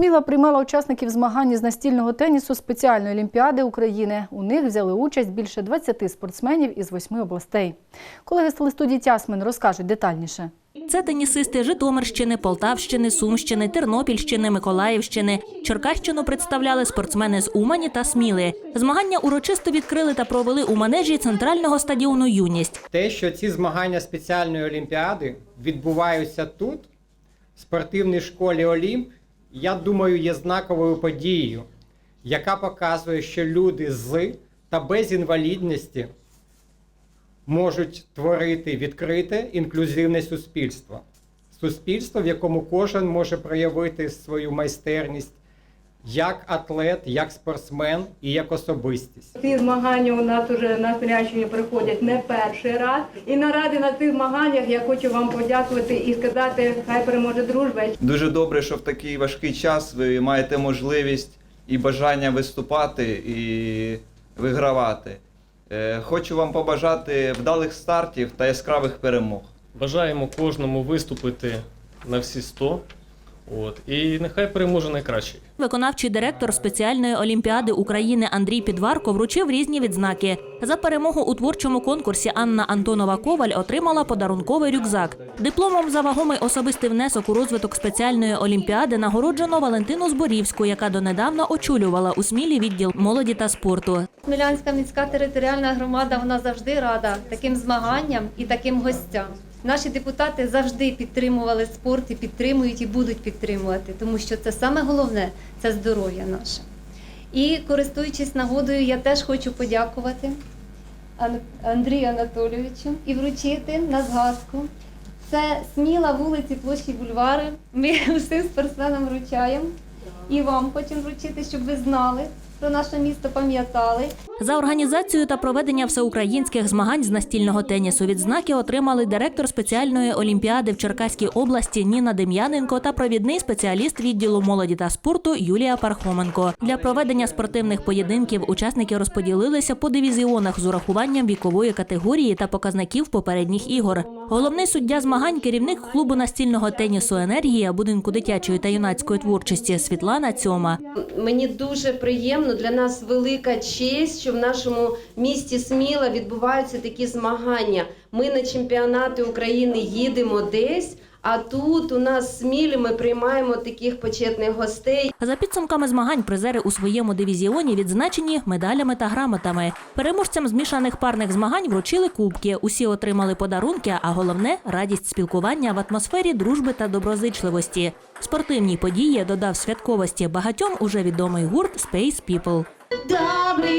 Сміла приймала учасників змагань з настільного тенісу спеціальної олімпіади України. У них взяли участь більше 20 спортсменів із восьми областей. Колеги з телестудії Тясмин розкажуть детальніше. Це тенісисти Житомирщини, Полтавщини, Сумщини, Тернопільщини, Миколаївщини. Черкащину представляли спортсмени з Умані та Сміли. Змагання урочисто відкрили та провели у манежі центрального стадіону Юність. Те, що ці змагання спеціальної олімпіади відбуваються тут, в спортивній школі Олімп, я думаю, є знаковою подією, яка показує, що люди з та без інвалідності можуть творити відкрите інклюзивне суспільство. Суспільство, в якому кожен може проявити свою майстерність як атлет, як спортсмен і як особистість. Ці змагання у нас уже на Смілянщині приходять не перший раз. І наради на цих змаганнях я хочу вам подякувати і сказати, хай переможе дружба. Дуже добре, що в такий важкий час ви маєте можливість і бажання виступати і вигравати. Е, Хочу вам побажати вдалих стартів та яскравих перемог. Бажаємо кожному виступити на всі 100. От, і нехай переможе найкращий. Виконавчий директор спеціальної олімпіади України Андрій Підварко вручив різні відзнаки. За перемогу у творчому конкурсі Анна Антонова Коваль отримала подарунковий рюкзак. Дипломом за вагомий особистий внесок у розвиток спеціальної олімпіади нагороджено Валентину Зборівську, яка донедавна очолювала у смілі відділ молоді та спорту. Смілянська міська територіальна громада вона завжди рада таким змаганням і таким гостям. Наші депутати завжди підтримували спорт і підтримують і будуть підтримувати, тому що це саме головне це здоров'я наше. І користуючись нагодою, я теж хочу подякувати Андрію Анатолійовичу і вручити на згадку. Це сміла вулиці площі Бульвари. Ми усім спортсменам вручаємо і вам хочемо вручити, щоб ви знали про наше місто, пам'ятали. За організацію та проведення всеукраїнських змагань з настільного тенісу відзнаки отримали директор спеціальної олімпіади в Черкаській області Ніна Дем'яненко та провідний спеціаліст відділу молоді та спорту Юлія Пархоменко. Для проведення спортивних поєдинків учасники розподілилися по дивізіонах з урахуванням вікової категорії та показників попередніх ігор. Головний суддя змагань, керівник клубу настільного тенісу Енергія будинку дитячої та юнацької творчості Світлана Цьома. Мені дуже приємно для нас велика честь, що в нашому місті Сміла відбуваються такі змагання. Ми на чемпіонати України їдемо десь, а тут у нас Смілі ми приймаємо таких почетних гостей. За підсумками змагань призери у своєму дивізіоні відзначені медалями та грамотами. Переможцям змішаних парних змагань вручили кубки. Усі отримали подарунки, а головне радість спілкування в атмосфері дружби та доброзичливості. Спортивні події додав святковості багатьом уже відомий гурт Space People. Добре